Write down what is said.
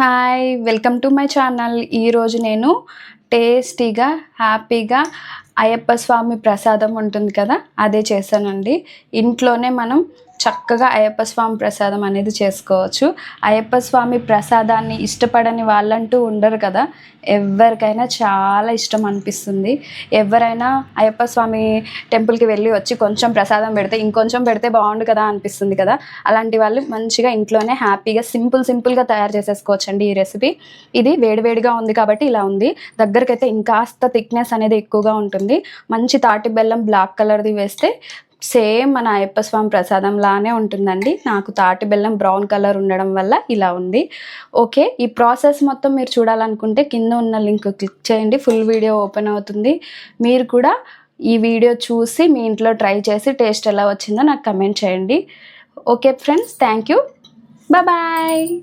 Hi welcome to my channel ఈరోజు నేను టేస్టీగా హ్యాపీగా అయ్యప్ప స్వామి ప్రసాదం ఉంటుంది కదా అదే చేశానండి. ఇంట్లోనే మనం చక్కగా అయ్యప్ప స్వామి ప్రసాదం అనేది చేసుకోవచ్చు. అయ్యప్ప స్వామి ప్రసాదాన్ని ఇష్టపడని వాళ్ళంటూ ఉండరు కదా. ఎవరికైనా చాలా ఇష్టం అనిపిస్తుంది. ఎవరైనా అయ్యప్ప స్వామి టెంపుల్కి వెళ్ళి వచ్చి కొంచెం ప్రసాదం పెడితే ఇంకొంచెం పెడితే బాగుండు కదా అనిపిస్తుంది కదా. అలాంటి వాళ్ళు మంచిగా ఇంట్లోనే హ్యాపీగా సింపుల్ సింపుల్గా తయారు చేసేసుకోవచ్చండి ఈ రెసిపీ. ఇది వేడివేడిగా ఉంది కాబట్టి ఇలా ఉంది. దగ్గరకైతే ఇంకాస్త థిక్నెస్ అనేది ఎక్కువగా ఉంటుంది. మంచి తాటి బెల్లం బ్లాక్ కలర్ది వేస్తే సేమ్ మన అయ్యప్ప స్వామి ప్రసాదం లానే ఉంటుందండి. నాకు తాటి బెల్లం బ్రౌన్ కలర్ ఉండడం వల్ల ఇలా ఉంది. ఓకే ఈ ప్రాసెస్ మొత్తం మీరు చూడాలనుకుంటే కింద ఉన్న లింక్ క్లిక్ చేయండి. ఫుల్ వీడియో ఓపెన్ అవుతుంది. మీరు కూడా ఈ వీడియో చూసి మీ ఇంట్లో ట్రై చేసి టేస్ట్ ఎలా వచ్చిందో నాకు కమెంట్ చేయండి. Okay friends thank you. Bye.